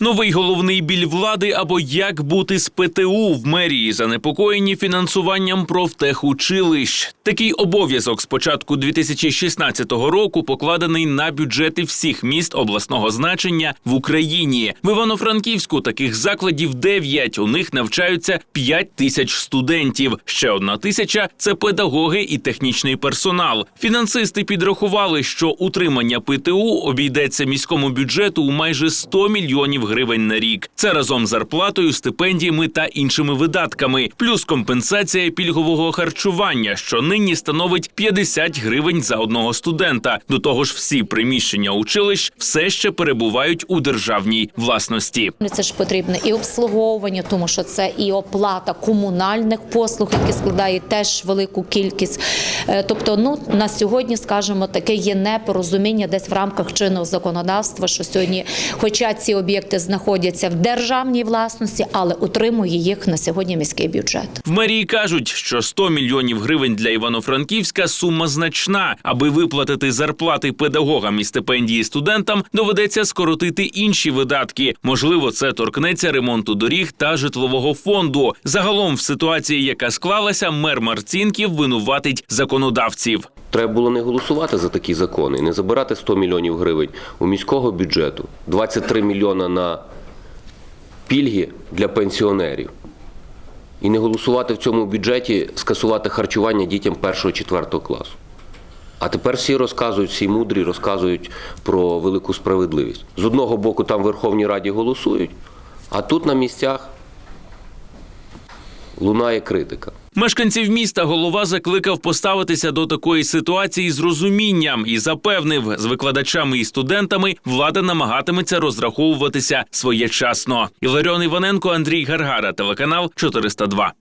Новий головний біль влади або як бути з ПТУ в мерії занепокоєні фінансуванням профтехучилищ. Такий обов'язок з початку 2016 року покладений на бюджети всіх міст обласного значення в Україні. В Івано-Франківську таких закладів 9. У них навчаються 5 тисяч студентів. Ще одна тисяча це педагоги і технічний персонал. Фінансисти підрахували, що утримання ПТУ обійдеться міському бюджету у майже 100 мільйонів гривень на рік. Це разом з зарплатою, стипендіями та іншими видатками, плюс компенсація пільгового харчування, що нині становить 50 гривень за одного студента. До того ж, всі приміщення училищ все ще перебувають у державній власності. Ну, Це ж потрібне і обслуговування, тому що це і оплата комунальних послуг, які складають теж велику кількість. Е, Тобто, ну на сьогодні, скажімо, таке є непорозуміння десь в рамках чинного законодавства, що сьогодні, хоча ці знаходяться в державній власності, але утримує їх на сьогодні міський бюджет. В мерії кажуть, що 100 мільйонів гривень для Івано-Франківська сума значна. Аби виплатити зарплати педагогам і стипендії студентам, доведеться скоротити інші видатки. Можливо, це торкнеться ремонту доріг та житлового фонду. Загалом, в ситуації, яка склалася, мер Марцінків винуватить законодавців. Треба було не голосувати за такі закони, не забирати 100 мільйонів гривень у міського бюджету, 23 мільйона на пільги для пенсіонерів. І не голосувати в цьому бюджеті скасувати харчування дітям 1-4 класу. А тепер всі розказують, всі мудрі розказують про велику справедливість. З одного боку, там в Верховній Раді голосують, а тут на місцях лунає критика. Мешканців міста голова закликав поставитися до такої ситуації з розумінням і запевнив, з викладачами і студентами влада намагатиметься розраховуватися своєчасно. Іларіон Іваненко, Андрій Гаргара, телеканал 402.